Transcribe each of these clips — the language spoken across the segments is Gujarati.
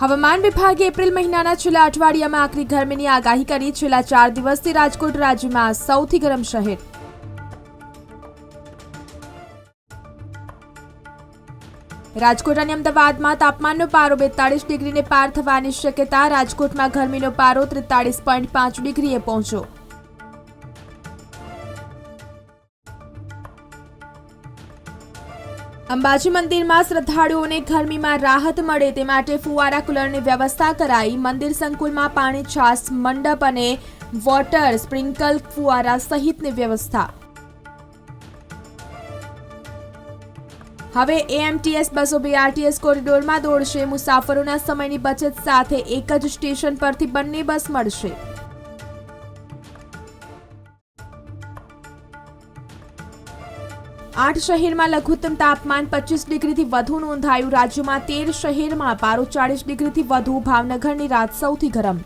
હવામાન વિભાગે એપ્રિલ મહિનાના છેલ્લા અઠવાડિયામાં આકરી ગરમીની આગાહી કરી. છેલ્લા ચાર દિવસથી રાજકોટ રાજ્યમાં સૌથી ગરમ શહેર. રાજકોટ અને અમદાવાદમાં તાપમાનનો પારો બેતાળીસ ડિગ્રીને પાર થવાની શક્યતા. રાજકોટમાં ગરમીનો પારો ત્રેતાળીસ પોઈન્ટ પાંચ ડિગ્રીએ પહોંચ્યો. અંબાજી મંદિરમાં શ્રદ્ધાળુઓને ગરમીમાં રાહત મળે તે માટે ફુવારા કુલરની વ્યવસ્થા કરાઈ. મંદિર સંકુલમાં પાણી છાસ મંડપ અને વોટર સ્પ્રિંકલ ફુવારા સહિતની વ્યવસ્થા. હવે એએમટીએસ બસો બીઆરટીએસ કોરિડોરમાં દોડશે. મુસાફરોના સમયની બચત સાથે એક જ સ્ટેશન પરથી બંને બસ મળશે. આઠ શહેરમાં લઘુત્તમ તાપમાન પચીસ ડિગ્રીથી વધુ નોંધાયું. રાજ્યમાં તેર શહેરમાં પારો ચાળીસ ડિગ્રીથી વધુ. ભાવનગરની રાત સૌથી ગરમ.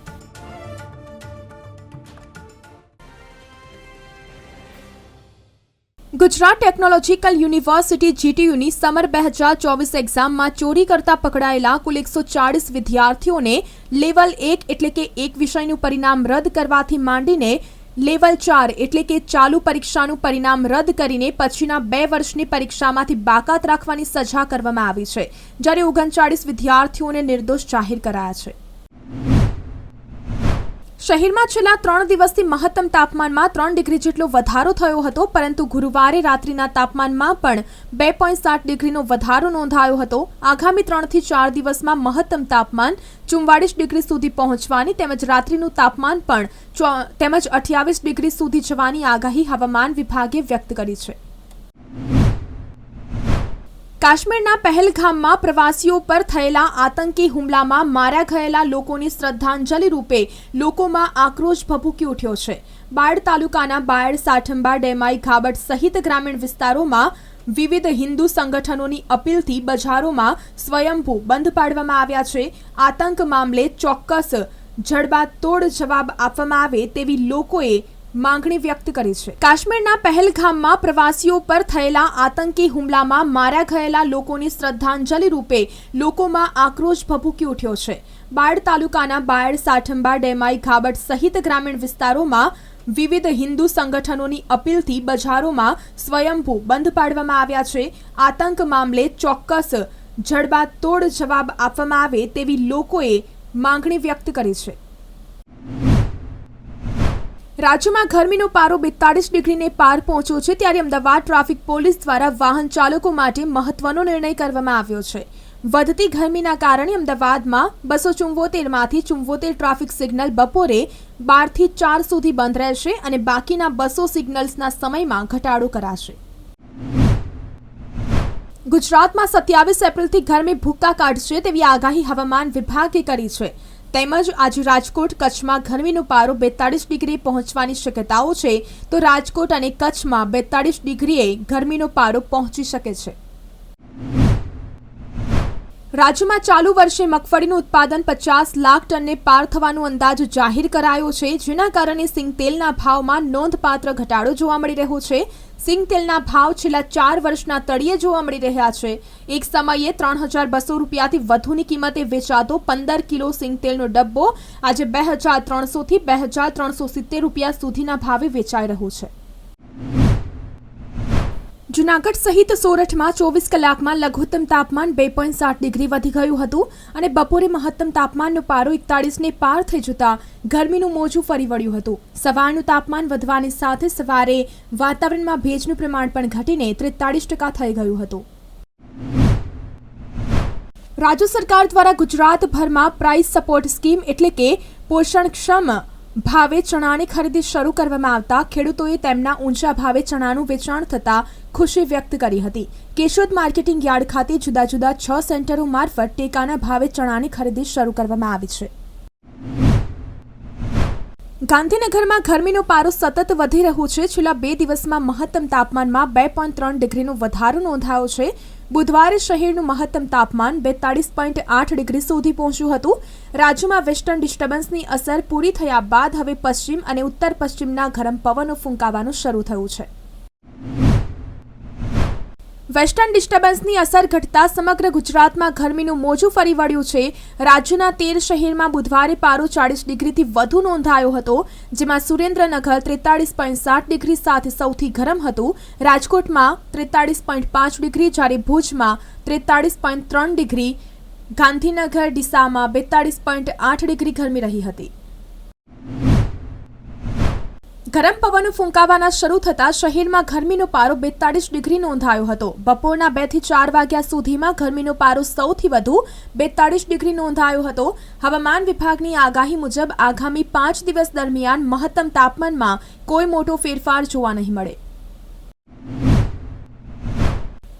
ગુજરાત ટેકનોલોજીકલ યુનિવર્સિટી જીટીયુની સમર બે હજાર ચોવીસ એક્ઝામમાં ચોરી કરતા પકડાયેલા કુલ એકસો ચાળીસ વિદ્યાર્થીઓને લેવલ એક એટલે કે એક વિષયનું પરિણામ રદ કરવાથી માંડીને લેવલ ચાર એટલે કે ચાલુ પરીક્ષાનું પરિણામ રદ કરીને પછીના બે વર્ષની પરીક્ષામાંથી બાકાત રાખવાની સજા કરવામાં આવી છે, જ્યારે ઓગણચાળીસ વિદ્યાર્થીઓને નિર્દોષ જાહેર કરાયા છે. શહેરમાં છેલ્લા ત્રણ દિવસથી મહત્તમ તાપમાનમાં ત્રણ ડિગ્રી જેટલો વધારો થયો હતો, પરંતુ ગુરુવારે રાત્રિના તાપમાનમાં પણ બે પોઈન્ટ સાત ડિગ્રીનો વધારો નોંધાયો હતો. આગામી ત્રણથી ચાર દિવસમાં મહત્તમ તાપમાન ચુમ્વાળીસ ડિગ્રી સુધી પહોંચવાની તેમજ રાત્રિનું તાપમાન પણ તેમજ અઠ્યાવીસ ડિગ્રી સુધી જવાની આગાહી હવામાન વિભાગે વ્યક્ત કરી છે. કાશ્મીરના પહેલગામમાં પ્રવાસીઓ પર થયેલા આતંકી હુમલામાં માર્યા ગયેલા લોકોની શ્રદ્ધાંજલિ રૂપે લોકોમાં આક્રોશ ભભૂકી ઉઠ્યો છે. બાયડ તાલુકાના બાયડ સાઠંબા ડેમાઈ ખાબટ સહિત ગ્રામીણ વિસ્તારોમાં વિવિધ હિન્દુ સંગઠનોની અપીલથી બજારોમાં સ્વયંભૂ બંધ પાડવામાં આવ્યા છે. આતંક મામલે ચોક્કસ જડબાતોડ જવાબ આપવામાં આવે તેવી લોકોએ માંગણી વ્યક્ત કરી છે. કાશ્મીરના પહેલગામમાં પ્રવાસીઓ પર થયેલા આતંકી હુમલામાં માર્યા ગયેલા લોકોની શ્રદ્ધાંજલિ રૂપે લોકોમાં આક્રોશ ભભૂકી ઉઠ્યો છે. બાયડ તાલુકાના બાયડ સાઠંબા ડેમાઈ ખાબટ સહિત ગ્રામીણ વિસ્તારોમાં વિવિધ હિન્દુ સંગઠનોની અપીલથી બજારોમાં સ્વયંભૂ બંધ પાડવામાં આવ્યા છે. આતંક મામલે ચોક્કસ જડબાતોડ જવાબ આપવામાં આવે તેવી લોકોએ માંગણી વ્યક્ત કરી છે. રાજ્યમાં ગરમીનો પારો બેતાળીસ ડિગ્રીને પાર પહોંચ્યો છે ત્યારે અમદાવાદ ટ્રાફિક પોલીસ દ્વારા વાહન ચાલકો માટે મહત્વનો નિર્ણય કરવામાં આવ્યો છે. વધતી ગરમીના કારણે અમદાવાદમાં બસો ચુંવોતેરમાંથી ચુંવોતેર ટ્રાફિક સિગ્નલ બપોરે બારથી ચાર સુધી બંધ રહેશે અને બાકીના બસો સિગ્નલ્સના સમયમાં ઘટાડો કરાશે. ગુજરાતમાં સત્યાવીસ એપ્રિલથી ગરમી ભૂક્કા કાઢશે તેવી આગાહી હવામાન વિભાગે કરી છે. તેમજ આજે રાજકોટ કચ્છમાં ગરમીનો પારો બેતાળીસ ડિગ્રી પહોંચવાની શક્યતાઓ છે, તો રાજકોટ અને કચ્છમાં બેતાળીસ ડિગ્રીએ ગરમીનો પારો પહોંચી શકે છે. રાજ્યમાં ચાલુ વર્ષે મગફળીનું ઉત્પાદન પચાસ લાખ ટનને પાર થવાનો અંદાજ જાહેર કરાયો છે, જેના કારણે સિંગતેલના ભાવમાં નોંધપાત્ર ઘટાડો જોવા મળી રહ્યો છે. સિંગતેલના ભાવ છેલ્લા ચાર વર્ષના તળિયે જોવા મળી રહ્યા છે. એક સમયે ત્રણ હજાર બસો રૂપિયાથી વધુની કિંમતે વેચાતો પંદર કિલો સિંગતેલનો ડબ્બો આજે બે હજાર ત્રણસોથી બે હજાર ત્રણસો સિત્તેર રૂપિયા સુધીના ભાવે વેચાઈ રહ્યો છે. જુનાગઢ સહિત સોરઠમાં ચોવીસ કલાકમાં લઘુત્તમ તાપમાન બે પોઈન્ટ સાત ડિગ્રી વધી ગયું હતું અને બપોરે મહત્તમ તાપમાનનો પારો એકતાળીસને પાર થઈ જતા ગરમીનું મોજું ફરી વળ્યું હતું. સવારનું તાપમાન વધવાની સાથે સવારે વાતાવરણમાં ભેજનું પ્રમાણ પણ ઘટીને ત્રેતાળીસ ટકા થઈ ગયું હતું. રાજ્ય સરકાર દ્વારા ગુજરાતભરમાં પ્રાઇસ સપોર્ટ સ્કીમ એટલે કે પોષણક્ષમ ભાવે ચણાની ખરીદી શરૂ કરવામાં આવતા ખેડૂતોએ તેમના ઊંચા ભાવે ચણાનું વેચાણ થતાં ખુશી વ્યક્ત કરી હતી. કેશોદ માર્કેટિંગ યાર્ડ ખાતે જુદા જુદા છ સેન્ટરો મારફત ટેકાના ભાવે ચણાની ખરીદી શરૂ કરવામાં આવી છે. ગાંધીનગરમાં ગરમીનો પારો સતત વધી રહ્યો છે. છેલ્લા બે દિવસમાં મહત્તમ તાપમાનમાં બે પોઈન્ટ ત્રણ ડિગ્રીનો વધારો નોંધાયો છે. બુધવારે શહેરનું મહત્તમ તાપમાન બેતાળીસ પોઈન્ટ આઠ ડિગ્રી સુધી પહોંચ્યું હતું. રાજ્યમાં વેસ્ટર્ન ડિસ્ટર્બન્સની અસર પૂરી થયા બાદ હવે પશ્ચિમ અને ઉત્તર પશ્ચિમના ગરમ પવનો ફૂંકાવાનું શરૂ થયું છે. વેસ્ટર્ન ડિસ્ટર્બન્સની અસર ઘટતા સમગ્ર ગુજરાતમાં ગરમીનું મોજું ફરી વળ્યું છે. રાજ્યના તેર શહેરમાં બુધવારે પારો ચાળીસ ડિગ્રીથી વધુ નોંધાયો હતો, જેમાં સુરેન્દ્રનગર ત્રેતાળીસ પોઈન્ટ સાત ડિગ્રી સાથે સૌથી ગરમ હતું. રાજકોટમાં ત્રેતાળીસ પોઈન્ટ પાંચ ડિગ્રી, જ્યારે ભુજમાં ત્રેતાળીસ પોઈન્ટ ત્રણ ડિગ્રી, ગાંધીનગર, ડીસામાં બેતાળીસ પોઈન્ટ આઠ ડિગ્રી ગરમી રહી હતી. ગરમ પવનો ફૂંકાવાના શરૂ થતાં શહેરમાં ગરમીનો પારો બેતાળીસ ડિગ્રી નોંધાયો હતો. બપોરના બેથી ચાર વાગ્યા સુધીમાં ગરમીનો પારો સૌથી વધુ બેતાળીસ ડિગ્રી નોંધાયો હતો. હવામાન વિભાગની આગાહી મુજબ આગામી પાંચ દિવસ દરમિયાન મહત્તમ તાપમાનમાં કોઈ મોટો ફેરફાર જોવા નહીં મળે.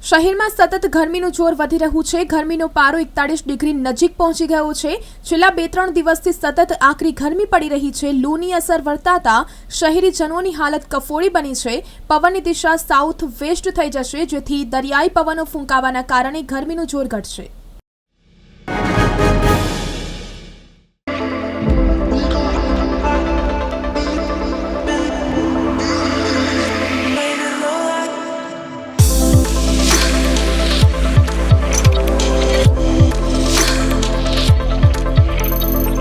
શહેરમાં સતત ગરમીનું જોર વધી રહ્યું છે. ગરમીનો પારો એકતાળીસ ડિગ્રી નજીક પહોંચી ગયો છે. છેલ્લા બે ત્રણ દિવસથી સતત આકરી ગરમી પડી રહી છે. લૂની અસર વર્તાતા શહેરીજનોની હાલત કફોડી બની છે. પવનની દિશા સાઉથ વેસ્ટ થઈ જશે, જેથી દરિયાઈ પવનો ફૂંકાવાના કારણે ગરમીનું જોર ઘટશે.